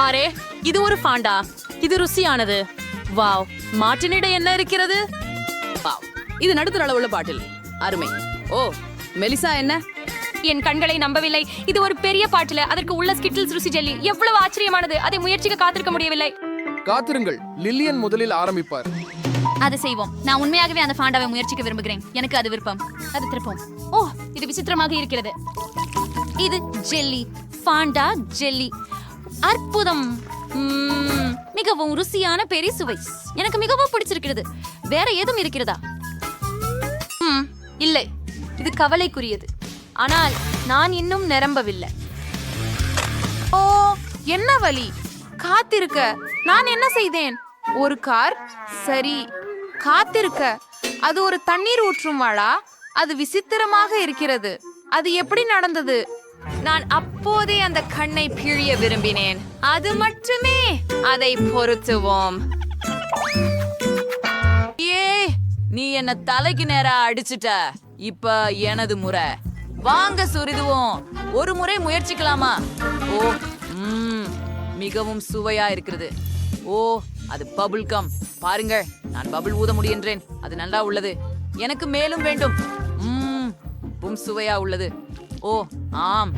Array இது ஒரு Fonda. இது ருசியானது. வாவ் மாட்டினிட என்ன இருக்கிறது? வாவ் இது நடுத்தர அளவுள்ள பாட்டில். அருமை. ஓ மெலிசா என்ன? என் கண்களை நம்பவில்லை. இது ஒரு பெரிய பாட்டில. அதற்கு உள்ள ஸ்கிட்டில்ஸ் ருசி ஜெல்லி. எவ்வளவு ஆச்சரியமானது. அதை முயற்சிக்க காத்திருக்க முடியவில்லை. காத்திருங்கள். லில்லியன் முதலில் ஆரம்பிப்பார். அதை செய்வோம். நான் உண்மையாகவே அந்த பாண்டாவை முயற்சிக்க விரும்புகிறேன். எனக்கு அது விருப்பம். அது திருப்பம். ஓ இது விசித்திரமாக இருக்கிறது. இது ஜெல்லி. Fonda jelly. அற்புதம். மிகவும் ருசியான பெரிய சுவை எனக்கு மிகவும் பிடிச்சிருக்கிறது. வேற ஏதும் இருக்கிறதா? ம், இல்லை. இது கவலைக்குரியது. ஆனால் நான் இன்னும் நிரம்பவில்லை. ஓ என்ன வழி காத்திருக்க. நான் என்ன செய்தேன்? ஒரு கார்? சரி. காத்திருக்க. அது ஒரு தண்ணீர் ஊற்றும் வாழா அது விசித்திரமாக இருக்கிறது. அது எப்படி நடந்தது? நான் அப்போதே அந்த கண்ணை பிழிய விரும்பினேன். அது மட்டுமே அதை பொருத்துவோம் ஏ நீ என்ன தலைக்கு நேரா அடிச்சிட்ட? இப்ப எனது முறை. வாங்க சுரிதுவோம். ஒரு முறை முயற்சிக்கலாமா? ஓ ம் மிகவும் சுவையா இருக்கிறது. ஓ அது பபுள் கம் பாருங்கள் நான் பபுள் ஊத முடிகின்றேன் அது நல்லா உள்ளது. எனக்கு மேலும் வேண்டும். ம் சுவையா உள்ளது. ஓ ஆம்.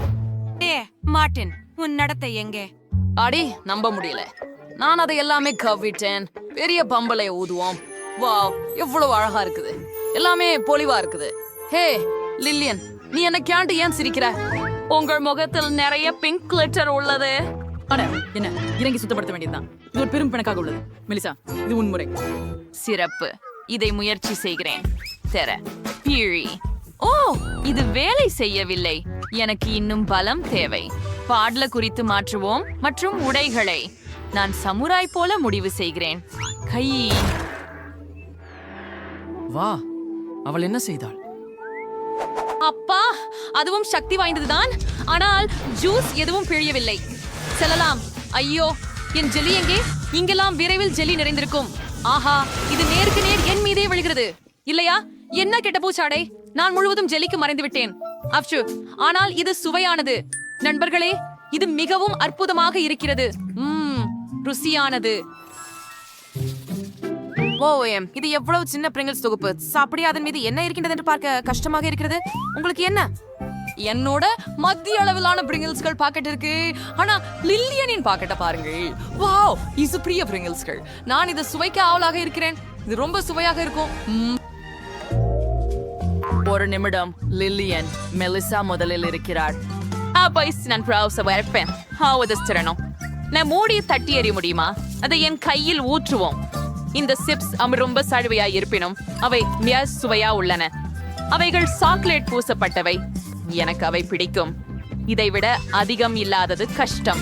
ஏ மார்ட்டின் உன் நடத்தை எங்கே? அடி நம்ப முடியல. நான் அதை எல்லாமே கவ்விட்டேன். பெரிய பம்பலை ஊதுவோம். வாவ் எவ்வளவு அழகா இருக்குது. எல்லாமே பொலிவா இருக்குது. ஹே லில்லியன் நீ என்ன கேண்டு ஏன் சிரிக்கிற? உங்கள் முகத்தில் நிறைய பிங்க் கிளிட்டர் உள்ளது. அட என்ன? இறங்கி சுத்தப்படுத்த வேண்டியதுதான். இது ஒரு பெரும் பிணக்காக உள்ளது. மெலிசா இது உன்முறை சிறப்பு. இதை முயற்சி செய்கிறேன். தெர பீழி. ஓ இது வேலை செய்யவில்லை. எனக்கு இன்னும் பலம் தேவை. பாடல குறித்து மாற்றுவோம் மற்றும் உடைகளை. நான் சமுராய் போல முடிவு செய்கிறேன். கை. வா அவள் என்ன செய்தாள்? அப்பா அதுவும் சக்தி வாய்ந்ததுதான். ஆனால் ஜூஸ் எதுவும் பிழியவில்லை. செல்லலாம். ஐயோ என் ஜெல்லி எங்கே? இங்கெல்லாம் விரைவில் ஜெல்லி நிறைந்திருக்கும். ஆஹா இது நேருக்கு நேர் என் மீதே விழுகிறது. இல்லையா? என்ன கெட்ட பூச்சாடை? நான் முழுவதும் ஜெல்லிக்கு மறைந்து விட்டேன் அப்சு ஆனால் இது சுவையானது. நண்பர்களே இது மிகவும் அற்புதமாக இருக்கிறது. ம் ருசியானது. ஓ எம் இது எவ்வளவு சின்ன பிரிங்கிள்ஸ் தொகுப்பு. சாப்பிடி அதன் மீது என்ன இருக்கின்றது என்று பார்க்க கஷ்டமாக இருக்கிறது? உங்களுக்கு என்ன? என்னோட மத்திய அளவிலான பிரிங்கிள்ஸ்கள் பாக்கெட் இருக்கு. ஆனா லில்லியனின் பாக்கெட்டை பாருங்கள். வாவ் இது பிரிய பிரிங்கிள்ஸ்கள் நான் இதை சுவைக்க ஆவலாக இருக்கிறேன். இது ரொம்ப சுவையாக இருக்கும். ம். ஒரு நிமிடம் லில்லியன் மெலிசா முதலில் இருக்கிறாள். அப்ப நான் ப்ரௌச வரப்பேன். ஹாவது திறனும். நான் மூடியை தட்டி எறிய முடியுமா? அதை என் கையில் ஊற்றுவோம். இந்த சிப்ஸ் அம் ரொம்ப சழுவையா இருப்பினும் அவை மிக சுவையா உள்ளன. அவைகள் சாக்லேட் பூசப்பட்டவை. எனக்கு அவை பிடிக்கும். இதைவிட அதிகம் இல்லாதது கஷ்டம்.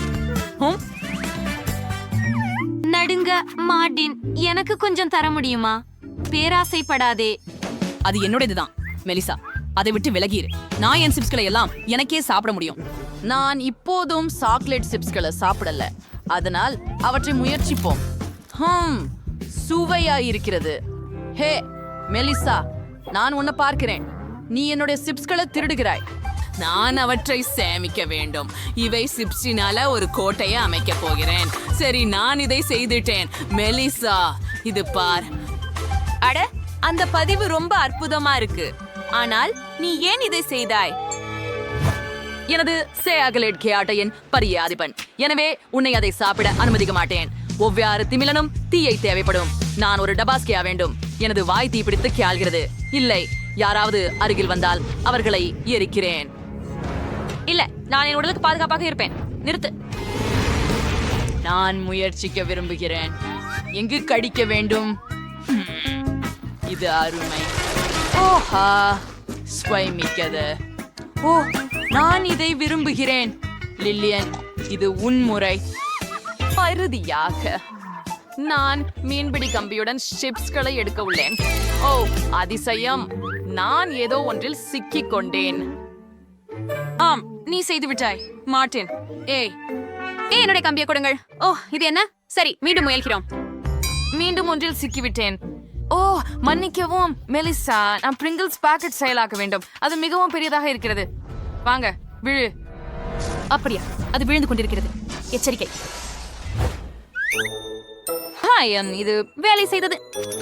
ஹம்? நடுங்க மார்டின் எனக்கு கொஞ்சம் தர முடியுமா? பேராசைப்படாதே. அது என்னுடையதுதான். மெலிசா அதை விட்டு விலகிரு. நான் என் சிப்ஸ்களை எல்லாம் எனக்கே சாப்பிட முடியும். நான் இப்போதும் சாக்லேட் சிப்ஸ்களை சாப்பிடல. அதனால் அவற்றை முயற்சிப்போம். ஹம் சுவையா இருக்கிறது. ஹே மெலிசா நான் உன்னை பார்க்கிறேன். நீ என்னுடைய சிப்ஸ்களை திருடுகிறாய். நான் அவற்றை சேமிக்க வேண்டும். இவை சிப்ஸினால ஒரு கோட்டையை அமைக்க போகிறேன். சரி நான் இதை செய்துட்டேன். மெலிசா இது பார். அட அந்த பதிவு ரொம்ப அற்புதமா இருக்கு. ஆனால் நீ ஏன் இதை செய்தாய்? எனது சே அகலேட் கேட்டையின் பரிய அதிபன் எனவே உன்னை அதை சாப்பிட அனுமதிக்க மாட்டேன். ஒவ்வாறு திமிலனும் தீயை தேவைப்படும். நான் ஒரு டபாஸ்கியா வேண்டும். எனது வாய் தீப்பிடித்து கேள்கிறது. இல்லை யாராவது அருகில் வந்தால் அவர்களை எரிக்கிறேன். இல்ல நான் என் உடலுக்கு பாதுகாப்பாக இருப்பேன். நிறுத்து. நான் முயற்சிக்க விரும்புகிறேன். எங்கு கடிக்க வேண்டும்? இது அருமை. ஓஹா ஸ்வைமிக்கது. ஓ நான் இதை விரும்புகிறேன். லில்லியன் இது உன் முறை. நான் மீன்பிடி கம்பியுடன் சிப்ஸ்களை எடுக்க உள்ளேன். ஓ அதிசயம். நான் ஏதோ ஒன்றில் சிக்கிக் கொண்டேன். ஆம் நீ செய்து விட்டாய் மாட்டேன் ஏய் ஏய் என்னுடைய கம்பியை கொடுங்கள். ஓ இது என்ன? சரி மீண்டும் முயல்கிறோம். மீண்டும் ஒன்றில் சிக்கிவிட்டேன். ஓ மன்னிக்கவும். மெலிசா நான் பிரிங்கிள்ஸ் பாக்கெட் செயலாக்க வேண்டும். அது மிகவும் பெரியதாக இருக்கிறது. வாங்க விழு. அப்படியா அது விழுந்து கொண்டிருக்கிறது. எச்சரிக்கை. ஹாயம் இது வேலை செய்தது.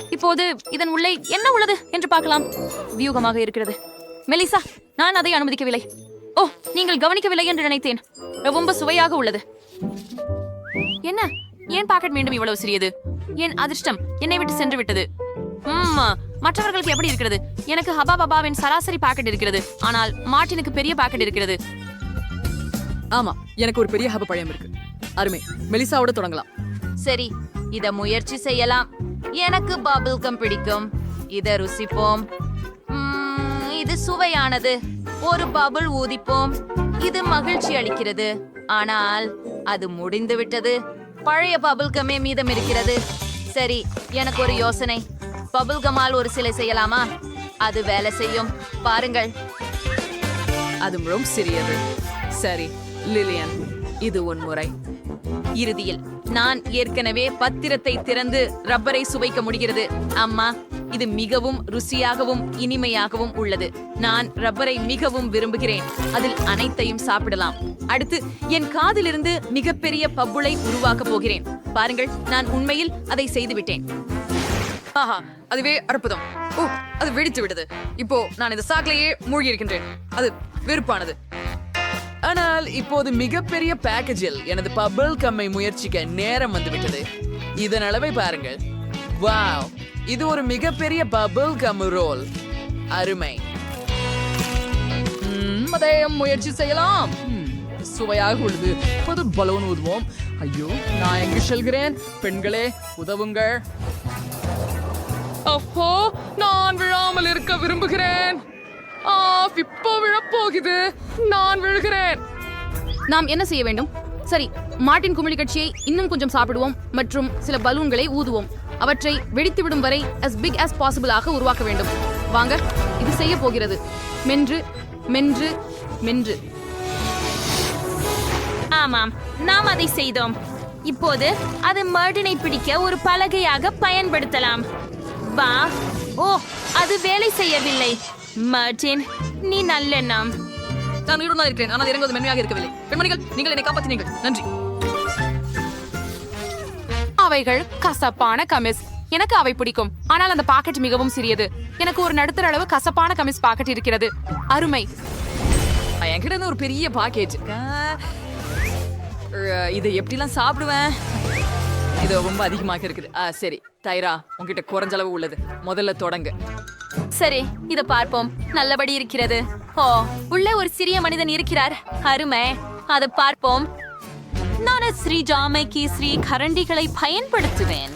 இப்போது இதன் உள்ளே என்ன உள்ளது என்று பார்க்கலாம். வியூகமாக இருக்கிறது. மெலிசா நான் அதை அனுமதிக்கவில்லை. ஓ நீங்கள் கவனிக்கவில்லை என்று நினைத்தேன். ரொம்ப சுவையாக உள்ளது. என்ன? ஏன் பாக்கெட் மீண்டும் இவ்வளவு சிறியது? என் அதிர்ஷ்டம் என்னை விட்டு சென்று விட்டது மற்றவர்களுக்கு எப்படி இருக்கிறது? எனக்கு ஹபா பபாவின் சராசரி பாக்கெட் இருக்கிறது. ஆனால் மார்ட்டினுக்கு பெரிய பாக்கெட் இருக்கிறது. ஆமா எனக்கு ஒரு பெரிய ஹப பழையம் இருக்கு. அருமை. மெலிசாவோட தொடங்கலாம். சரி இத முயற்சி செய்யலாம். எனக்கு பபிள் கம் பிடிக்கும். இத ருசிப்போம். இது சுவையானது. ஒரு பபிள் ஊதிப்போம். இது மகிழ்ச்சி அளிக்கிறது. ஆனால் அது முடிந்து விட்டது பழைய பபிள் கம்மே மீதம் இருக்கிறது. சரி எனக்கு ஒரு யோசனை. பபிள் கமால் ஒரு சிலை செய்யலாமா? அது வேலை செய்யும். பாருங்கள். அது மிகவும் சிறியது. சரி லிலியன் இது உன் முறை. இறுதியில் நான் ஏற்கனவே பத்திரத்தை திறந்து ரப்பரை சுவைக்க முடிகிறது. அம்மா இது மிகவும் ருசியாகவும் இனிமையாகவும் உள்ளது. நான் ரப்பரை மிகவும் விரும்புகிறேன். அதில் அனைத்தையும் சாப்பிடலாம். அடுத்து என் காதிலிருந்து மிகப்பெரிய பப்புளை உருவாக்கப் போகிறேன். பாருங்கள் நான் உண்மையில் அதை செய்துவிட்டேன். ஆஹா அதுவே அற்புதம். ஓ அது வெடித்து விட்டது. இப்போ நான் இந்த சாக்கிலேயே மூழ்கி இருக்கின்றேன். அது வெறுப்பானது. ஆனால் இப்போது மிகப்பெரிய பேக்கேஜில் எனது பபிள் கம்மை முயற்சிக்க நேரம் வந்துவிட்டது. இதன் அளவை பாருங்கள். வாவ் இது ஒரு மிகப்பெரிய பபிள் கம் ரோல் அருமை. ம், முயற்சி செய்யலாம். சுவையாக உள்ளது. இப்போது பலூன் ஊதுவோம். ஐயோ நான் எங்கு செல்கிறேன்? பெண்களே உதவுங்கள். அப்போ நான் விழாமல் இருக்க விரும்புகிறேன். ஆஃப் இப்போ விழப்போகுது. நான் விழுகிறேன். நாம் என்ன செய்ய வேண்டும்? சரி மார்ட்டின் குமிழி கட்சியை இன்னும் கொஞ்சம் சாப்பிடுவோம் மற்றும் சில பலூன்களை ஊதுவோம். அவற்றை வெடித்துவிடும் வரை as big as possible ஆக உருவாக்க வேண்டும். வாங்க இது செய்ய போகிறது. மென்று மென்று மென்று. ஆமாம் நாம் அதை செய்தோம். இப்போது அது மர்டினை பிடிக்க ஒரு பலகையாக பயன்படுத்தலாம். வா. ஓ அது வேலை செய்யவில்லை. மர்டின் நீ நல்லெண்ணம் நான் உயிருடன் தான் இருக்கிறேன். ஆனால் இறங்குவது மென்மையாக இருக்கவில்லை. பெண்மணிகள் நீங்கள் என்னை காப்பாற்றினீர்கள். நன்றி. அவைகள் கசப்பான கமிஸ். எனக்கு அவை பிடிக்கும். ஆனால் அந்த பாக்கெட் மிகவும் சிறியது. எனக்கு ஒரு நடுத்தர அளவு கசப்பான கமிஸ் பாக்கெட் இருக்கிறது. அருமை. என்கிட்ட இருந்து ஒரு பெரிய பாக்கெட். இதை எப்படிலாம் சாப்பிடுவேன்? இது ரொம்ப அதிகமாக இருக்குது. ஆ சரி. தைரா உங்ககிட்ட குறைஞ்ச அளவு உள்ளது. முதல்ல தொடங்கு. சரி இத பார்ப்போம். நல்லபடி இருக்கிறது. ஓ உள்ளே ஒரு சிறிய மனிதன் இருக்கிறார். அருமை. அதை பார்ப்போம். நான் ஸ்ரீ ஜாமைக்கு ஸ்ரீ கரண்டிகளை பயன்படுத்துவேன்.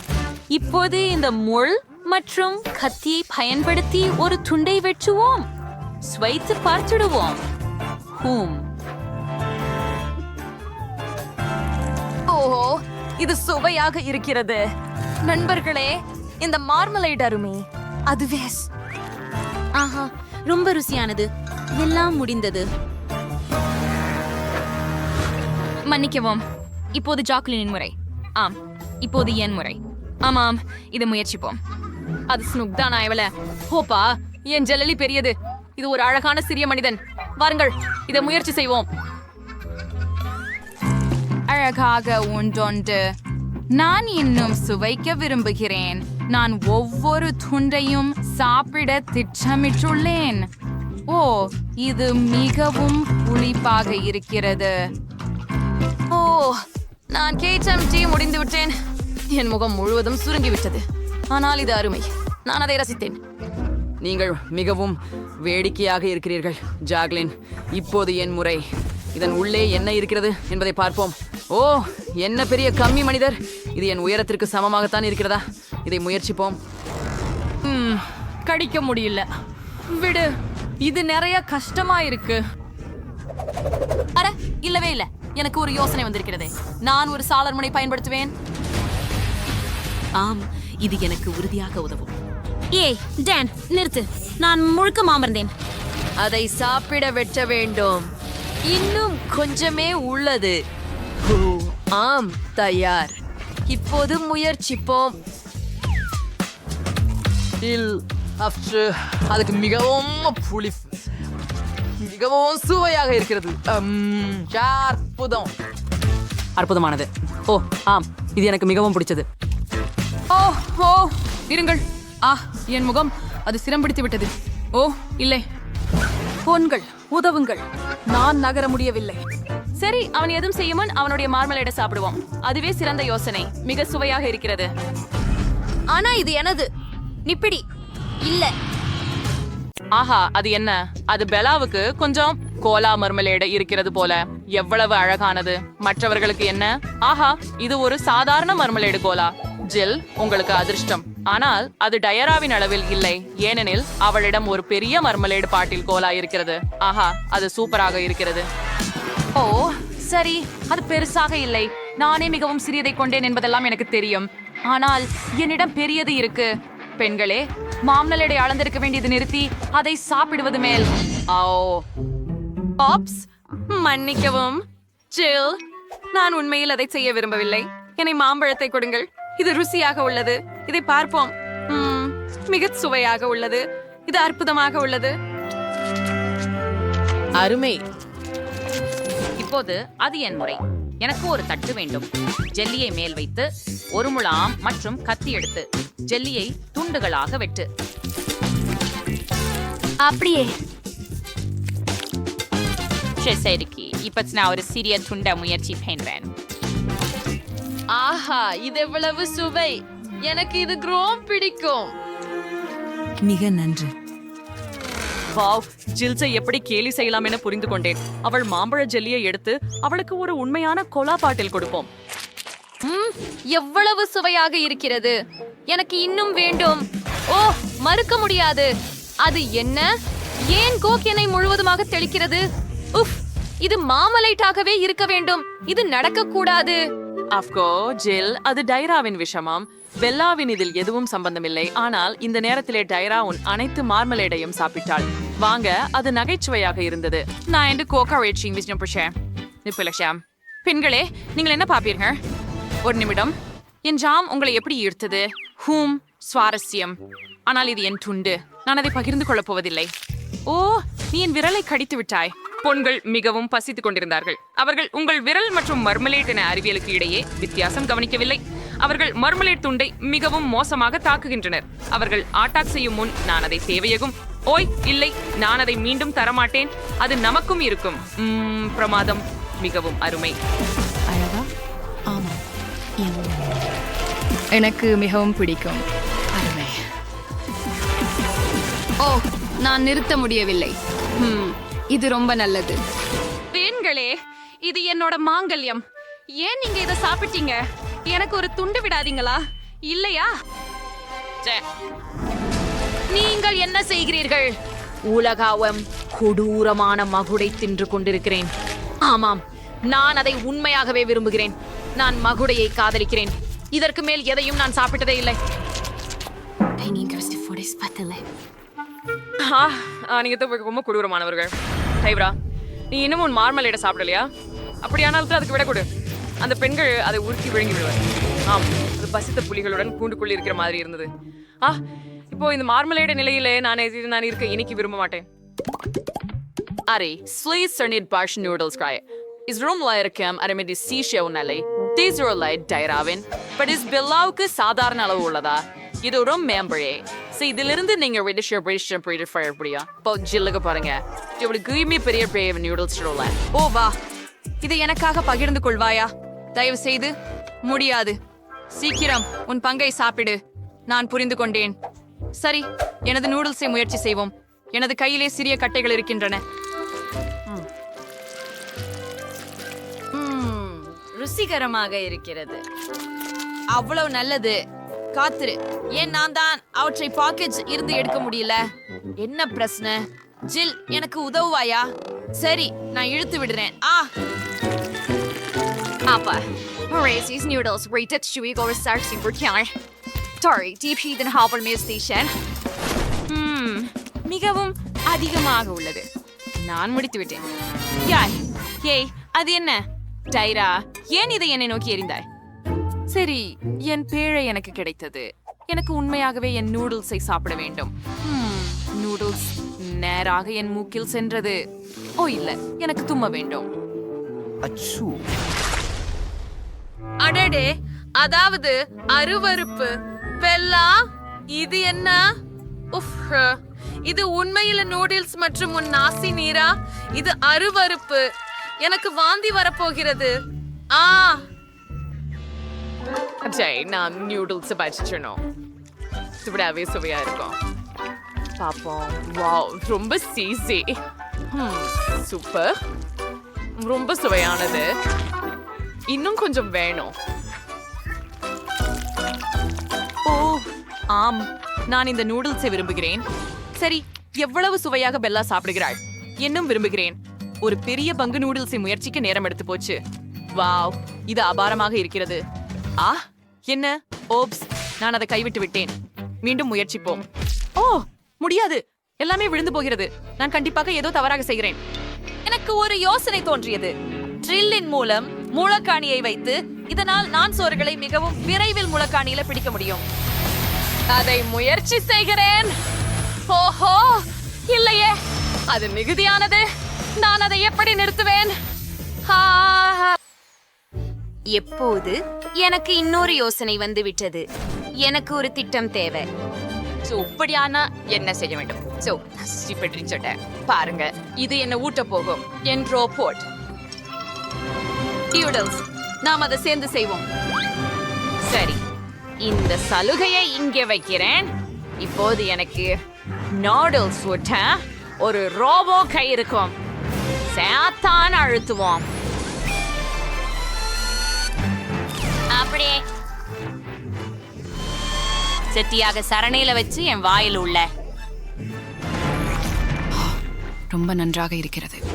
இப்போது இந்த முள் மற்றும் கத்தியை பயன்படுத்தி ஒரு துண்டை வெட்டுவோம். ஸ்வைத்து பார்த்துடுவோம். ஹூம். ஓஹோ இது சுவையாக இருக்கிறது. நண்பர்களே இந்த மார்மலைட் அருமை அதுவே ஸ்- ஆஹா ரொம்ப ருசியானது. எல்லாம் முடிந்தது. மன்னிக்கவும் இப்போது ஜாக்லினின் முறை. ஆம் இப்போது என் முறை. ஆமாம் இதை முயற்சிப்போம். அது ஸ்னுக் தான் இவள ஹோப்பா என் ஜல்லலி பெரியது. இது ஒரு அழகான சிறிய மனிதன். வாருங்கள் இதை முயற்சி செய்வோம். அழகாக ஒன்றொன்று நான் இன்னும் சுவைக்க விரும்புகிறேன். நான் ஒவ்வொரு துண்டையும் சாப்பிட திட்டமிட்டுள்ளேன். ஓ இது மிகவும் புளிப்பாக இருக்கிறது. ஓ நான் கேச்சம் டீ முடிந்து விட்டேன். என் முகம் முழுவதும் சுருங்கிவிட்டது. ஆனால் இது அருமை. நான் அதை ரசித்தேன். நீங்கள் மிகவும் வேடிக்கையாக இருக்கிறீர்கள் ஜாக்லின். இப்போது என் முறை. இதன் உள்ளே என்ன இருக்கிறது என்பதை பார்ப்போம். ஓ என்ன பெரிய கம்மி மனிதர். இது என் உயரத்திற்கு சமமாகத்தான் இருக்கிறதா? இதை முயற்சிப்போம். ம், கடிக்க முடியல. விடு இது நிறைய கஷ்டமா இருக்கு அட இல்லவே இல்ல. எனக்கு ஒரு யோசனை வந்திருக்கிறது. நான் ஒரு சாளர் முனை பயன்படுத்துவேன்? ஆம் இது எனக்கு உறுதியாக உதவும். ஏய் டான் நிறுத்து. நான் முழுக்க மாமர்ந்தேன். அதை சாப்பிட வெட்ட வேண்டும். இன்னும் கொஞ்சமே உள்ளது. ஆம் தயார். இப்போது முயற்சிப்போம். இல் அதுக்கு மிகவும் புளி மிகவும் சுவையாக இருக்கிறது. அம், அற்புதம். அற்புதமானது. ஓ ஆம் இது எனக்கு மிகவும் பிடிச்சது. ஓ ஓ இருங்கள். ஆ என் முகம் அது சிரம் பிடித்து விட்டது. ஓ இல்லை. பொன்கள் உதவுங்கள். நான் நகர முடியவில்லை. சரி அவன் எதுவும் செய்யுமன் அவனுடைய மார்மலேடை சாப்பிடுவோம். அதுவே சிறந்த யோசனை. மிக சுவையாக இருக்கிறது. ஆனா இது எனது. நிப்பிடி. இல்ல. ஆஹா அது என்ன? அது பெலாவுக்கு கொஞ்சம் கோலா மர்மலேடு இருக்கிறது போல. எவ்வளவு அழகானது. மற்றவர்களுக்கு என்ன? ஆஹா இது ஒரு சாதாரண மர்மலேடு கோலா. ஜில் உங்களுக்கு அதிர்ஷ்டம். ஆனால் அது டயராவின் அளவில் இல்லை. ஏனெனில் அவளிடம் ஒரு பெரிய மர்மலேடு பாட்டில் கோலா இருக்கிறது. ஆஹா அது சூப்பராக இருக்கிறது. ஓ சரி. அது பெருசாக இல்லை. நானே மிகவும் சிறியதை கொண்டேன் என்பதெல்லாம் எனக்கு தெரியும். ஆனால் என்னிடம் பெரியது இருக்கு. பெண்களே மாமனலடை அளந்திருக்க வேண்டியது நிறுத்தி அதை சாப்பிடுவது மேல். ஓ. பாப்ஸ் மன்னிக்கவும். ஜில் நான் உண்மையில் அதை செய்ய விரும்பவில்லை. என்னை மாம்பழத்தை கொடுங்கள். இது ருசியாக உள்ளது. இதை பார்ப்போம். மிக மிகச் சுவையாக உள்ளது. இது அற்புதமாக உள்ளது. அருமை. இப்போது அது என் முறை. எனக்கு ஒரு தட்டு வேண்டும். ஜெல்லியை மேல் வைத்து ஒரு முலாம் மற்றும் கத்தி எடுத்து ஜெல்லியை துண்டுகளாக வெட்டு. அப்படியே. சரிக்கு இப்ப நான் ஒரு சிறிய துண்ட முயற்சி பண்றேன். ஆஹா இது எவ்வளவு சுவை. எனக்கு இது குரோம் பிடிக்கும். மிக நன்று. வாவ் ஜில்ஸை எப்படி கேலி செய்யலாம் என புரிந்து கொண்டேன் அவள் மாம்பழ ஜெல்லியை எடுத்து அவளுக்கு ஒரு உண்மையான கொலா பாட்டில் கொடுப்போம். எவ்வளவு சுவையாக இருக்கிறது. எனக்கு இன்னும் வேண்டும். ஓ மறுக்க முடியாது. அது என்ன? ஏன் கோக் என்னை முழுவதுமாக தெளிக்கிறது? உஃப் இது மாமலைட்டாகவே இருக்க வேண்டும். இது நடக்கக்கூடாது. அப்கோ ஜில் அது டைராவின் விஷமாம். பெல்லாவின் இதில் எதுவும் சம்பந்தமில்லை. ஆனால் இந்த நேரத்திலே டைரா உன் அனைத்து மார்மலேடையும் சாப்பிட்டாள். வாங்க அது நகைச்சுவையாக இருந்தது. நான் என்று கோகா வேட்சிங் விஜயம் புஷேன் நிப்புலஷாம் பெண்களே நீங்கள் என்ன பார்ப்பீர்கள்? ஒரு நிமிடம். என் ஜாம் உங்களை எப்படி ஈர்த்தது? ஹூம் சுவாரஸ்யம். ஆனால் இது என் துண்டு. நான் அதை பகிர்ந்து கொள்ளப் போவதில்லை. ஓ நீ என் விரலை கடித்து விட்டாய். பொண்கள் மிகவும் பசித்துக் கொண்டிருந்தார்கள். அவர்கள் உங்கள் விரல் மற்றும் மர்மலேட் என அறிவியலுக்கு இடையே வித்தியாசம் கவனிக்கவில்லை. அவர்கள் மர்மலேட் துண்டை மிகவும் மோசமாக தாக்குகின்றனர். அவர்கள் ஆட்டாக் செய்யும் முன் நான் அதை தேவையகும். ஓய் இல்லை நான் அதை மீண்டும் தரமாட்டேன். அது நமக்கும் இருக்கும். பிரமாதம். மிகவும் அருமை. அழகா? ஆமா. எனக்கு மிகவும் பிடிக்கும். அருமை. ஓ நான் நிறுத்த முடியவில்லை. இது ரொம்ப நல்லது. பெண்களே இது என்னோட மாங்கல்யம். ஏன் நீங்க இதை சாப்பிட்டீங்க? எனக்கு ஒரு துண்டு விடாதீங்களா? இல்லையா? நீங்கள் என்ன செய்கிறீர்கள்? உலகாவம் கொடூரமான மகுடை தின்று கொண்டிருக்கிறேன். ஆமாம் நான் அதை உண்மையாகவே விரும்புகிறேன். நான் மகுடையை காதலிக்கிறேன். இதற்கு மேல் எதையும் நான் சாப்பிட்டதே இல்லை. நீங்க தான் ரொம்ப கொடூரமானவர்கள். டைப்ரா நீ இன்னும் உன் மார்மலேட சாப்பிடலையா? அப்படியானாலும் அதுக்கு விட கொடு. அந்த பெண்கள் அதை உருக்கி விழுங்கி விடுவார் ஆம் அது பசித்த புலிகளுடன் கூண்டுக்குள்ளே இருக்கிற மாதிரி இருந்தது. ஆ இப்போ இந்த மார்மலேட நிலையிலே நான் இது நான் இருக்க இன்னைக்கு விரும்ப மாட்டேன். அரே ஸ்லீஸ் சர்னிட் பாஷ் நூடுல்ஸ் காய் இஸ் ரூம்ல இருக்கேன் அரமெடி சீஷேவ் நிலை லைட் டைராவின் பட் இஸ் பெல்லாவுக்கு சாதாரண அளவு உள்ளதா இது ஒரு மேம்பழே சோ இதிலிருந்து நீங்க ரெடிஷ் பிரிட்டிஷ் பிரீட் ஃபயர் முடியா இப்போ ஜில்லுக்கு பாருங்க இவ்வளவு கிரீமி பெரிய பெரிய நூடுல்ஸ் ரோல ஓ வா இதை எனக்காக பகிர்ந்து கொள்வாயா தயவு செய்து முடியாது. சீக்கிரம் உன் பங்கை சாப்பிடு. நான் புரிந்து கொண்டேன். சரி எனது நூடுல்ஸை முயற்சி செய்வோம். எனது கையிலே சிறிய கட்டைகள் இருக்கின்றன. ருசிகரமாக இருக்கிறது. அவ்வளவு நல்லது. காத்திரு. ஏன் நான் தான் அவற்றை பாக்கெட் இருந்து எடுக்க முடியல? என்ன பிரச்சனை? ஜில் எனக்கு உதவுவாயா? சரி நான் இழுத்து விடுறேன். ஆ. Apa. Mauritius noodles rated chewy go start super killer. Sorry, deep heat and hopper meal station. ம், மிகவும் அதிகமாக உள்ளது நான் முடித்து விட்டேன் யாய் ஏய் அது என்ன டைரா ஏன் இதை என்னை நோக்கி எறிந்தாய் சரி என் பேழை எனக்கு கிடைத்தது எனக்கு உண்மையாகவே என் நூடுல்ஸை சாப்பிட வேண்டும் ம், நூடுல்ஸ் நேராக என் மூக்கில் சென்றது ஓ இல்ல எனக்கு தும்ம வேண்டும் அடடே அதாவது அருவருப்பு. பெல்லா இது என்ன? உஃப் இது உண்மையில நூடுல்ஸ் மற்றும் உன் நாசி நீரா? இது அருவருப்பு. எனக்கு வாந்தி வரப்போகிறது. ஆ. ஜெய் நான் நியூடுல்ஸ் பச்சிச்சணும் விடாவே சுவையா இருக்கும். பாப்போம். வாவ் ரொம்ப சீசி. சூப்பர். ரொம்ப சுவையானது. இன்னும் கொஞ்சம் வேணும். ஓ ஆம். நான் இந்த நூடுல்ஸை விரும்புகிறேன். சரி எவ்வளவு சுவையாக பெல்லா சாப்பிடுகிறாள்? இன்னும் விரும்புகிறேன். ஒரு பெரிய பங்கு நூடுல்ஸை முயற்சிக்க நேரம் எடுத்து போச்சு. வாவ் இது அபாரமாக இருக்கிறது. ஆ என்ன? ஓப்ஸ் நான் அதை கைவிட்டு விட்டேன். மீண்டும் முயற்சிப்போம். ஓ முடியாது. எல்லாமே விழுந்து போகிறது. நான் கண்டிப்பாக ஏதோ தவறாக செய்கிறேன். எனக்கு ஒரு யோசனை தோன்றியது. ட்ரில்லின் மூலம் மூலக்காணியை வைத்து இதனால் நான் சோறுகளை மிகவும் விரைவில் முளக்காணியில பிடிக்க முடியும். அதை முயற்சி செய்கிறேன். ஓஹோ இல்லையே. அது மிகுதியானது. நான் அதை எப்படி நிறுத்துவேன்? எப்போது எனக்கு இன்னொரு யோசனை வந்து விட்டது எனக்கு ஒரு திட்டம் தேவை. சோ இப்படியானா என்ன செய்ய வேண்டும்? சோ ஸ்டூபிட்னு சொன்னேன் பாருங்க இது என்ன ஊட்ட போகும் என் ரோபோட் டியூடல்ஸ் நாம் அதை சேர்ந்து செய்வோம். சரி. இந்த சலுகையை இங்கே வைக்கிறேன். இப்போது எனக்கு நூடுல்ஸ் ஒட்ட ஒரு ரோபோ கை இருக்கும். சேத்தான் அழுத்துவோம். அப்படியே. செட்டியாக சரணையில வச்சு என் வாயில் உள்ள. ரொம்ப நன்றாக இருக்கிறது.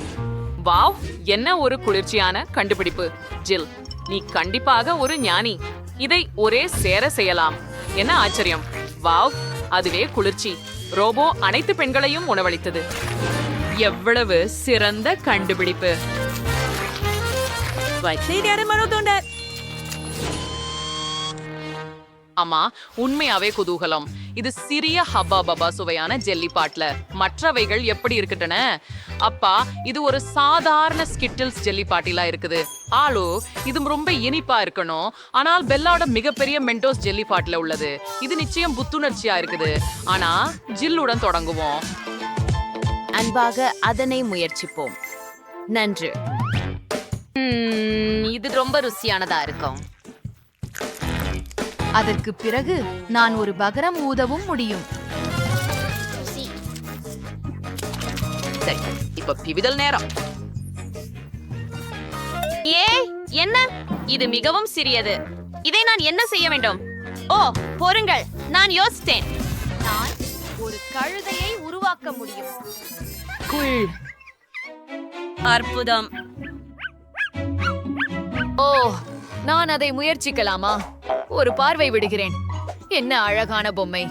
வாவ் என்ன ஒரு குளிர்ச்சியான கண்டுபிடிப்பு. ஜில் நீ கண்டிப்பாக ஒரு ஞானி. இதை ஒரே சேர செய்யலாம். என்ன ஆச்சரியம்? வாவ் அதுவே குளிர்ச்சி. ரோபோ அனைத்து பெண்களையும் உணவளித்தது. எவ்வளவு சிறந்த கண்டுபிடிப்பு. ஆமா உண்மையாவே குதூகலம். இது சிறிய ஹப்பா பபா சுவையான ஜெல்லி பாட்ல. மற்றவைகள் எப்படி இருக்குட்டன அப்பா இது ஒரு சாதாரண ஸ்கிட்டில்ஸ் ஜெல்லி பாட்டிலா இருக்குது. ஆளு இது ரொம்ப இனிப்பா இருக்கணும். ஆனால் பெல்லாவோட மிகப்பெரிய மென்டோஸ் ஜெல்லி பாட்டில உள்ளது. இது நிச்சயம் புத்துணர்ச்சியா இருக்குது. ஆனா ஜில்லுடன் தொடங்குவோம். அன்பாக அதனை முயற்சிப்போம். நன்று. இது ரொம்ப ருசியானதா இருக்கும். அதற்கு பிறகு நான் ஒரு பகரம் ஊதவும் முடியும். சரி இப்ப பிவிதல் நேரம். ஏய் என்ன? இது மிகவும் சிறியது. இதை நான் என்ன செய்ய வேண்டும்? ஓ பொறுங்கள் நான் யோசித்தேன். நான் ஒரு கழுதையை உருவாக்க முடியும். குள். அற்புதம். ஓ நான் அதை முயற்சிக்கலாமா? ஒரு பார்வை விடுகிறேன். என்ன அழகான பொம்மை.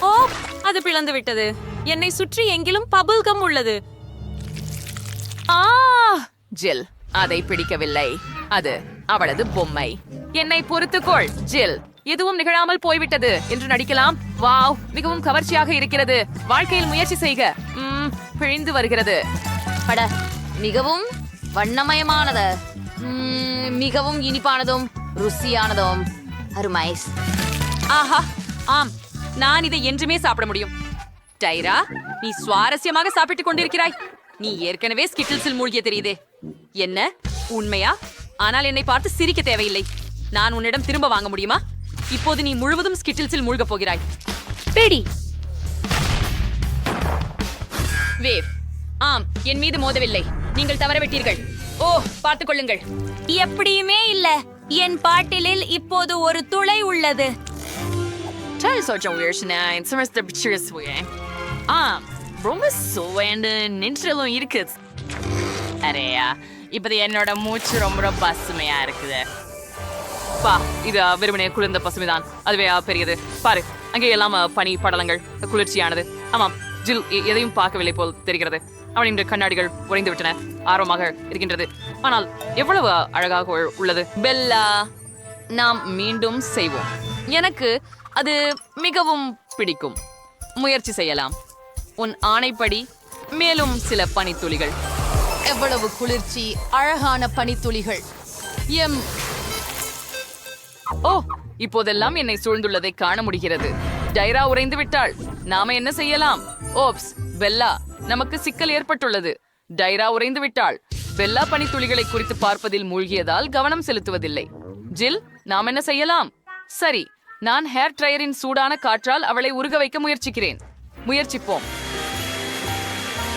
ஓ அது பிளந்து விட்டது. என்னை சுற்றி எங்கிலும் பபிள் கம் உள்ளது. ஆ ஜில் அதை பிடிக்கவில்லை. அது அவளது பொம்மை. என்னை பொறுத்துக்கொள் ஜில். எதுவும் நிகழாமல் போய்விட்டது. என்று நடிக்கலாம். வாவ் மிகவும் கவர்ச்சியாக இருக்கிறது. வாழ்க்கையில் முயற்சி செய்க. பிழிந்து வருகிறது. பட மிகவும் வண்ணமயமானது. மிகவும் இனிப்பானதும் ருசியானதும். அருமைஸ். ஆஹா ஆம். நான் இதை என்றுமே சாப்பிட முடியும். டைரா நீ சுவாரஸ்யமாக சாப்பிட்டுக் கொண்டிருக்கிறாய். நீ ஏற்கனவே ஸ்கிட்டில்ஸில் மூழ்கிய தெரியுதே. என்ன? உண்மையா? ஆனால் என்னை பார்த்து சிரிக்க தேவையில்லை. நான் உன்னிடம் திரும்ப வாங்க முடியுமா? இப்போது நீ முழுவதும் ஸ்கிட்டில்ஸில் மூழ்கப் போகிறாய். பிடி. வேவ். ஆம் என் மீது மோதவில்லை. நீங்கள் தவறவிட்டீர்கள். ஓ பார்த்துக் கொள்ளுங்கள். எப்படியுமே இல்ல. என் பாட்டிலில் இப்போது ஒரு துளை உள்ளது. Tell ரொம்ப சுவைண்டு நின்றுலும் இருக்குது. அரேயா இப்போது என்னோட மூச்சு ரொம்ப ரொம்ப பசுமையா இருக்குது. பா இது வெறுமனே குளிர்ந்த பசுமைதான். அதுவே பெரியது. பாரு அங்கே எல்லாம் பனி படலங்கள் குளிர்ச்சியானது. ஆமாம் ஜில் எதையும் பார்க்கவில்லை போல் தெரிகிறது. அவளின் கண்ணாடிகள் உறைந்து விட்டன ஆர்வமாக இருக்கின்றது. ஆனால் எவ்வளவு அழகாக உள்- உள்ளது? பெல்லா நாம் மீண்டும் செய்வோம். எனக்கு அது மிகவும் பிடிக்கும். முயற்சி செய்யலாம். உன் ஆணைப்படி மேலும் சில பனித்துளிகள். எவ்வளவு குளிர்ச்சி அழகான பனித்துளிகள். எம். ஓ இப்போதெல்லாம் என்னை சூழ்ந்துள்ளதை காண முடிகிறது. டைரா உறைந்து விட்டாள். நாம என்ன செய்யலாம்? ஓப்ஸ் பெல்லா நமக்கு சிக்கல் ஏற்பட்டுள்ளது. டைரா உறைந்து விட்டாள் பெல்லா பனித்துளிகளை குறித்து பார்ப்பதில் மூழ்கியதால் கவனம் செலுத்துவதில்லை. ஜில் நாம் என்ன செய்யலாம்? சரி நான் ஹேர் ட்ரையரின் சூடான காற்றால் அவளை உருக வைக்க முயற்சிக்கிறேன். முயற்சிப்போம்.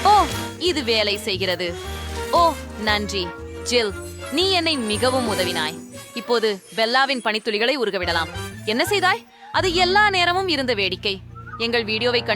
ஓ இது வேலை செய்கிறது. ஓ நன்றி. ஜில் நீ என்னை மிகவும் உதவினாய். இப்போது பெல்லாவின் பனித்துளிகளை உருகவிடலாம் என்ன செய்தாய்? அது எல்லா நேரமும் இருந்த வேடிக்கை. எங்கள் வீடியோவை கண்டு